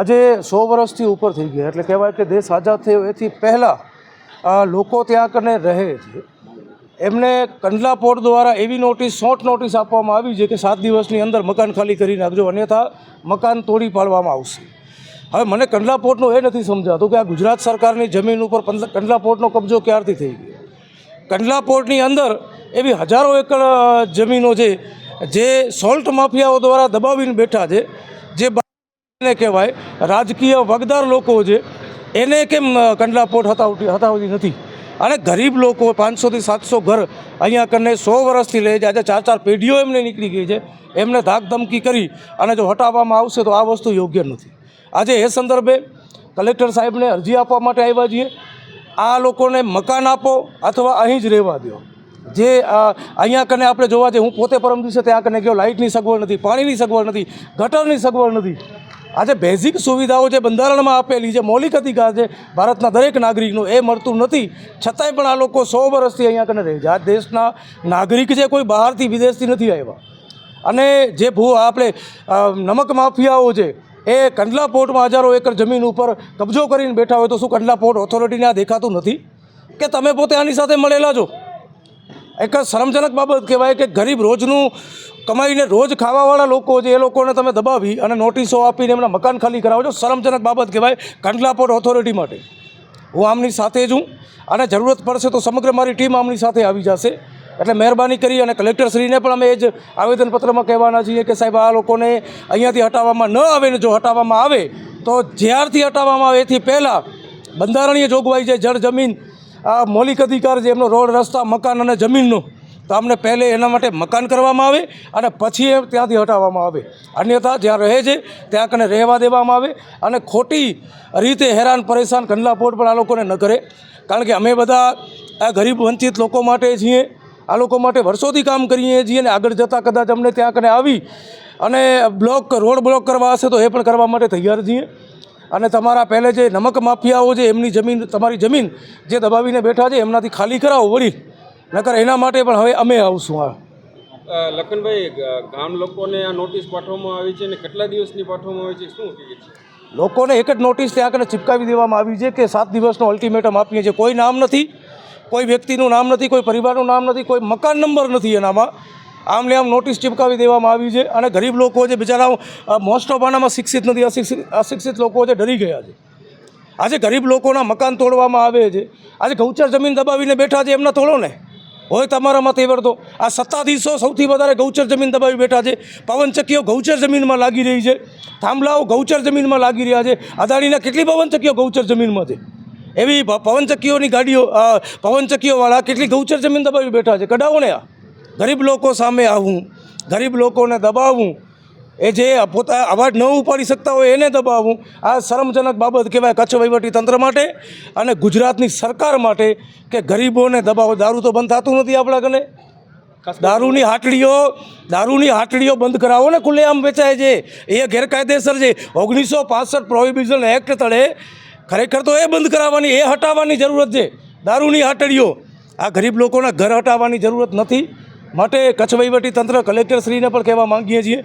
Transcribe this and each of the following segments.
આજે સો વર્ષથી ઉપર થઈ ગયા. એટલે કહેવાય કે દેશ આઝાદ થયો. એથી પહેલાં લોકો ત્યાં કને રહે છે. એમને કંડલા પોર્ટ દ્વારા એવી નોટિસ, શોર્ટ નોટિસ આપવામાં આવી છે કે સાત દિવસની અંદર મકાન ખાલી કરી નાખજો. અન્યથા મકાન તોડી પાડવામાં આવશે. હવે મને કંડલા પોર્ટનું એ નથી સમજાતું કે આ ગુજરાત સરકારની જમીન ઉપર કંડલા પોર્ટનો કબજો ક્યારથી થઈ ગયો? કંડલા પોર્ટની અંદર એવી હજારો એકર જમીનો છે, જે સોલ્ટ માફિયાઓ દ્વારા દબાવીને બેઠા છે. ને કહેવાય રાજકીય વગદાર લોકો છે, એને કેમ કંડલા પોર્ટ હતાવતી હતાવતી નથી? અને ગરીબ લોકો, પાંચસોથી સાતસો ઘર અહીંયા કરીને સો વર્ષથી લે છે, આજે ચાર ચાર પેઢીઓ એમને નીકળી ગઈ છે, એમને ધાકધમકી કરી અને જો હટાવવામાં આવશે તો આ વસ્તુ યોગ્ય નથી. આજે એ સંદર્ભે કલેક્ટર સાહેબને અરજી આપવા માટે આવ્યા છીએ. આ લોકોને મકાન આપો અથવા અહીં જ રહેવા દો. જે અહીંયા કને આપણે જોવા જઈએ, હું પોતે પરમ દિવસે ત્યાં કને ગયો, લાઇટની સગવડ નથી, પાણીની સગવડ નથી, ગટરની સગવડ નથી. આજે બેઝિક સુવિધાઓ જે બંધારણમાં આપેલી છે મૌલિક અધિકાર છે ભારતના દરેક નાગરિકનું એ મળતું નથી. છતાંય પણ આ લોકો સો વર્ષથી અહીંયા કને રહે છે. આ દેશના નાગરિક છે કોઈ બહારથી વિદેશથી નથી આવ્યા. અને જે ભૂ આપણે નમક માફિયાઓ છે, એ કંડલા પોર્ટમાં હજારો એકર જમીન ઉપર કબજો કરીને બેઠા હોય તો શું કંડલા પોર્ટ ઓથોરિટીને આ દેખાતું નથી? કે તમે પોતે આની સાથે મળેલા છો? એક શરમજનક બાબત કહેવાય કે ગરીબ રોજનું કમાઈને રોજ ખાવાવાળા લોકો છે એ લોકોને તમે દબાવી અને નોટિસો આપીને એમના મકાન ખાલી કરાવો છો શરમજનક બાબત કહેવાય કંડલા પોર્ટ ઓથોરિટી માટે. હું આમની સાથે જ હું અને જરૂરત પડશે તો સમગ્ર મારી ટીમ આમની સાથે આવી જશે. એટલે મહેરબાની કરી અને કલેક્ટરશ્રીને પણ અમે એ જ આવેદનપત્રમાં કહેવાના છીએ કે સાહેબ, આ લોકોને અહીંયાથી હટાવવામાં ન આવે ને જો હટાવવામાં આવે, તો જ્યારથી હટાવવામાં આવે એથી પહેલાં બંધારણીય જોગવાઈ છે જળ જમીન મૌલિક અધિકાર છે એમનો રોડ, રસ્તા, મકાન અને જમીનનો તો અમને પહેલે એના માટે મકાન કરવામાં આવે અને પછી એ ત્યાંથી હટાવવામાં આવે. અન્યથા જ્યાં રહે છે, ત્યાં કને રહેવા દેવામાં આવે અને ખોટી રીતે હેરાન પરેશાન કંડલા પોર્ટ પણ આ લોકોને ન કરે. કારણ કે અમે બધા આ ગરીબ વંચિત લોકો માટે છીએ, આ લોકો માટે વર્ષોથી કામ કરીએ છીએ અને આગળ જતાં કદાચ અમને ત્યાં કને આવી અને બ્લોક, રોડ બ્લોક કરવા હશે તો એ પણ કરવા માટે તૈયાર છીએ. અને તમારા પહેલે જે નમક માફિયાઓ છે, એમની જમીન, તમારી જમીન જે દબાવીને બેઠા છે, એમનાથી ખાલી કરાવો વળી નકર એના માટે પણ હવે અમે આવશું આ. લખનભાઈ ગામ લોકોને આ નોટિસ પાઠવવામાં આવી છે અને કેટલા દિવસની પાઠવવામાં આવી છે? શું છે? લોકોને એક જ નોટિસ ત્યાં આગળ ચિપકાવી દેવામાં આવી છે કે સાત દિવસનો અલ્ટિમેટમ આપીએ છીએ. કોઈ નામ નથી કોઈ વ્યક્તિનું નામ નથી કોઈ પરિવારનું નામ નથી કોઈ મકાન નંબર નથી એનામાં. આમને આમ નોટિસ ચિપકાવી દેવામાં આવી છે અને ગરીબ લોકો જે બિચારા મોસ્ટ ઓફ આનામાં શિક્ષિત નથી અશિક્ષિત અશિક્ષિત લોકો જે ડરી ગયા છે. આજે ગરીબ લોકોના મકાન તોડવામાં આવે છે. આજે ગૌચર જમીન દબાવીને બેઠા છે એમના તોડો ને. હોય તમારામાં તો આ સત્તાધીશો સૌથી વધારે ગૌચર જમીન દબાવી બેઠા છે. પવનચક્કીઓ ગૌચર જમીનમાં લાગી રહી છે. થાંભલાઓ ગૌચર જમીનમાં લાગી રહ્યા છે. અદાણીના કેટલી પવનચક્કીઓ ગૌચર જમીનમાં છે? એવી પવનચક્કીઓની ગાડીઓ પવનચક્કીઓવાળા કેટલી ગૌચર જમીન દબાવી બેઠા છે? કઢાવો ને આ. ગરીબ લોકો સામે આવવું ગરીબ લોકોને દબાવવું એ જે પોતા અવાજ ન ઉપાડી શકતા હોય એને દબાવવું આ શરમજનક બાબત કહેવાય કચ્છ તંત્ર માટે અને ગુજરાતની સરકાર માટે કે ગરીબોને દબાવો. દારૂ તો બંધ થતું નથી આપણા કને દારૂની હાટડીઓ દારૂની હાટડીઓ બંધ કરાવો ને ખુલ્લેઆમ વેચાય છે. એ ગેરકાયદેસર છે. ઓગણીસો પાસઠ પ્રોહિબિશન એક્ટ તળે ખરેખર તો એ બંધ કરાવવાની, એ હટાવવાની જરૂરત છે. દારૂની હાટડીઓ, આ ગરીબ લોકોના ઘર હટાવવાની જરૂરત નથી. માટે કચ્છ તંત્ર કલેક્ટરશ્રીને પણ કહેવા માંગીએ છીએ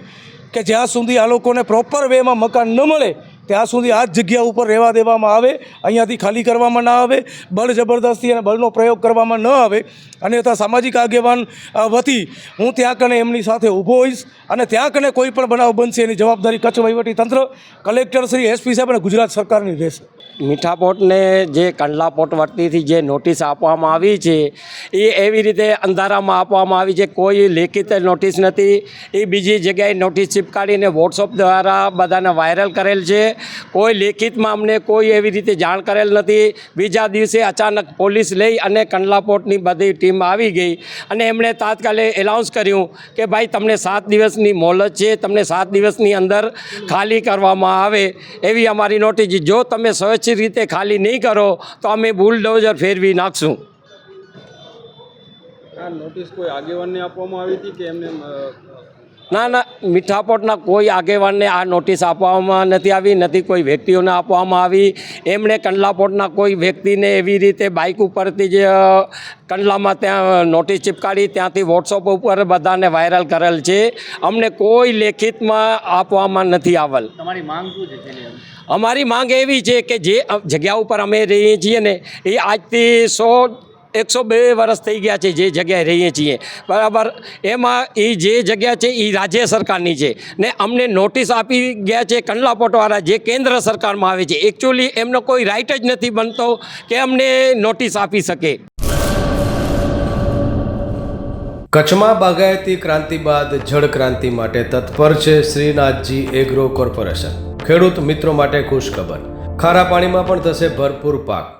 કે જ્યાં સુધી આ લોકોને પ્રોપર વેમાં મકાન ન મળે ત્યાં સુધી આ જ જગ્યા ઉપર રહેવા દેવામાં આવે, અહીંયાથી ખાલી કરવામાં ના આવે, બળ જબરદસ્તી અને બળનો પ્રયોગ કરવામાં ન આવે. અને ત્યાં સામાજિક આગેવાન વતી હું ત્યાં કને એમની સાથે ઊભો હોઈશ અને ત્યાં કને કોઈ પણ બનાવ બનશે એની જવાબદારી કચ્છ વહીવટી તંત્ર, કલેક્ટર શ્રી એસપી સાહેબ અને ગુજરાત સરકારની રહેશે. મીઠા પોર્ટને જે કંડલા પોર્ટ વતીથી જે નોટિસ આપવામાં આવી છે, એ એવી રીતે અંધારામાં આપવામાં આવી છે, કોઈ લેખિત નોટિસ નથી. એ બીજી જગ્યાએ નોટિસ ચિપકાડીને વોટ્સઅપ દ્વારા બધાને વાયરલ કરેલ છે. કોઈ લેખિતમાં અમને કોઈ એવી રીતે જાણ કરેલ નથી. બીજા દિવસે અચાનક પોલીસ લઈ અને કંડલાપોર્ટની બધી ટીમ આવી ગઈ અને એમણે તાત્કાલિક એલાઉન્સ કર્યું કે ભાઈ તમને સાત દિવસની મોહલત છે, તમને સાત દિવસની અંદર ખાલી કરવામાં આવે એવી અમારી નોટિસ જો તમે સ્વચ્છ રીતે ખાલી નહીં કરો, તો અમે બુલડોઝર ફેરવી નાખશું. નોટિસ કોઈ આગેવાનને આપવામાં આવી હતી કે એમને ના ના મીઠાપોટના કોઈ આગેવાનને આ નોટિસ આપવામાં નથી આવી નથી કોઈ વ્યક્તિઓને આપવામાં આવી. એમણે કંડલાપોટના કોઈ વ્યક્તિને એવી રીતે બાઇક ઉપરથી જે કંડલામાં ત્યાં નોટિસ ચિપકાડી ત્યાંથી વોટ્સઅપ ઉપર બધાને વાયરલ કરેલ છે. અમને કોઈ લેખિતમાં આપવામાં નથી આવેલ. તમારી માંગ શું છે અમારી માંગ એવી છે કે જે જગ્યા ઉપર અમે રહીએ છીએ ને એ આજથી સો એકસો બે વર્ષ થઈ ગયા છે જે જગ્યાએ રહીએ છીએ. બરાબર? એમાં એ જે જગ્યા છે એ રાજ્ય સરકારની છે. ને અમને નોટિસ આપી ગયા છે કંડલાપોટવાળા જે કેન્દ્ર સરકારમાં આવે છે. એકચ્યુઅલી એમનો કોઈ રાઇટ જ નથી બનતો કે અમને નોટિસ આપી શકે. કચ્છમાં બાગાયતી ક્રાંતિ બાદ જળ ક્રાંતિ માટે તત્પર છે શ્રીનાથજી એગ્રો કોર્પોરેશન. ખેડૂત મિત્રો માટે ખુશખબર. ખારા પાણીમાં પણ થશે ભરપૂર પાક.